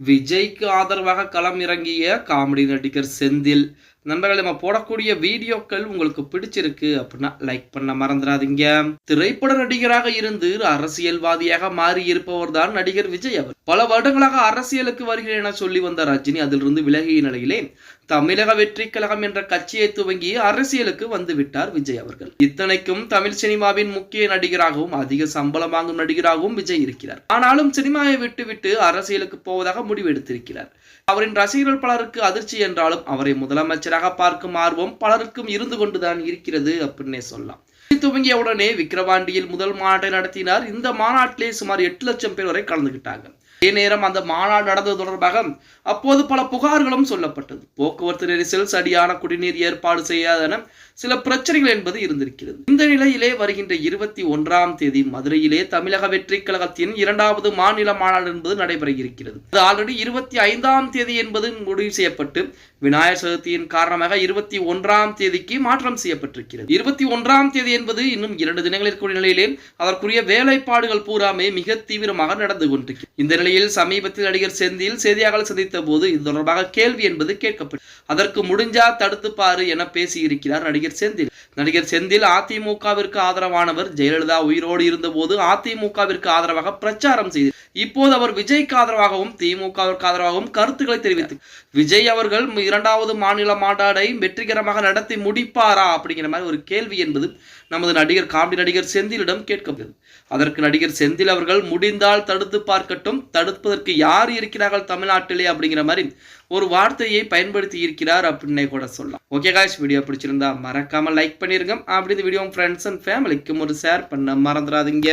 விஜய்க்கு ஆதரவாக களம் இறங்கிய காமெடி நடிகர் செந்தில் நண்பர்கள் நம்ம போடக்கூடிய வீடியோக்கள் உங்களுக்கு பிடிச்சிருக்கு அப்படின்னா லைக் பண்ண மறந்துடாதீங்க. திரைப்பட நடிகராக இருந்து அரசியல்வாதியாக மாறி இருப்பவர் தான் நடிகர் விஜய் அவர். பல வருடங்களாக அரசியலுக்கு வருகிறேன் என சொல்லி வந்த ரஜினி அதிலிருந்து விலகிய நிலையிலே தமிழக வெற்றி கழகம் என்ற கட்சியை துவங்கி அரசியலுக்கு வந்து விட்டார் விஜய் அவர்கள். இத்தனைக்கும் தமிழ் சினிமாவின் முக்கிய நடிகராகவும் அதிக சம்பளம் வாங்கும் நடிகராகவும் விஜய் இருக்கிறார். ஆனாலும் சினிமாவை விட்டுவிட்டு அரசியலுக்கு போவதாக முடிவெடுத்திருக்கிறார். அவரின் ரசிகர்கள் பலருக்கு அதிர்ச்சி என்றாலும் அவரை முதலமைச்சராக பார்க்கும் ஆர்வம் பலருக்கும் இருந்து கொண்டுதான் இருக்கிறது அப்படின்னே சொல்லலாம். துவங்கிய உடனே விக்கிரவாண்டியில் முதல் மாநாட்டை நடத்தினார். இந்த மாநாட்டிலே சுமார் எட்டு லட்சம் பேர் வரை கலந்துகிட்டாங்க அதே நேரம் அந்த மாநாடு நடந்தது தொடர்பாக அப்போது பல புகார்களும் சொல்லப்பட்டது. போக்குவரத்து நெரிசல் சரியான குடிநீர் ஏற்பாடு செய்யாதன சில பிரச்சனைகள் என்பது இருந்திருக்கிறது. இந்த நிலையிலே வருகின்ற இருபத்தி ஒன்றாம் தேதி மதுரையிலே தமிழக வெற்றி கழகத்தின் இரண்டாவது மாநில மாநாடு என்பது நடைபெற இருக்கிறது. அது ஆல்ரெடி இருபத்தி ஐந்தாம் தேதி என்பது முடிவு செய்யப்பட்டு விநாயகர் சதுர்த்தியின் காரணமாக இருபத்தி ஒன்றாம் தேதிக்கு மாற்றம் செய்யப்பட்டிருக்கிறது. இருபத்தி ஒன்றாம் தேதி என்பது இன்னும் இரண்டு தினங்கள் நிலையிலே அதற்குரிய வேலைப்பாடுகள் பூராமே மிக தீவிரமாக நடந்து கொண்டிருக்கிறது. இந்த நிலையில் சமீபத்தில் நடிகர் செந்தில் செய்தியாளர்கள் சந்தித்த போது இது தொடர்பாக கேள்வி என்பது கேட்கப்பட்டது அதற்கு முடிஞ்சா தடுத்து பாரு என பேசியிருக்கிறார் நடிகர் செந்தில். நடிகர் செந்தில் அதிமுகவிற்கு ஆதரவானவர். ஜெயலலிதா உயிரோடு இருந்தபோது அதிமுகவிற்கு ஆதரவாக பிரச்சாரம் செய்து இப்போது அவர் விஜய்க்கு ஆதரவாகவும் திமுகவிற்கு ஆதரவாகவும் கருத்துக்களை தெரிவித்து விஜய் அவர்கள் இரண்டாவது மாநில மாநாடை வெற்றிகரமாக நடத்தி முடிப்பாரா அப்படிங்கிற மாதிரி ஒரு கேள்வி என்பது நமது நடிகர் காமெடி நடிகர் செந்திலிடம் கேட்கப்படுது அதற்கு நடிகர் செந்தில் அவர்கள் முடிந்தால் தடுத்து பார்க்கட்டும் தடுப்பதற்கு யார் இருக்கிறார்கள் தமிழ்நாட்டிலே? அப்படிங்கிற மாதிரி ஒரு வார்த்தையை பயன்படுத்தி இருக்கிறார் அப்படின்னே கூட சொல்லலாம். ஓகே காய்ஸ் வீடியோ பிடிச்சிருந்தா மறக்காம லைக் பண்ணிருங்க. அப்படி இந்த வீடியோ ஃப்ரெண்ட்ஸ் அண்ட் ஃபேமிலிக்கும் ஒரு ஷேர் பண்ண மறந்துடாதீங்க.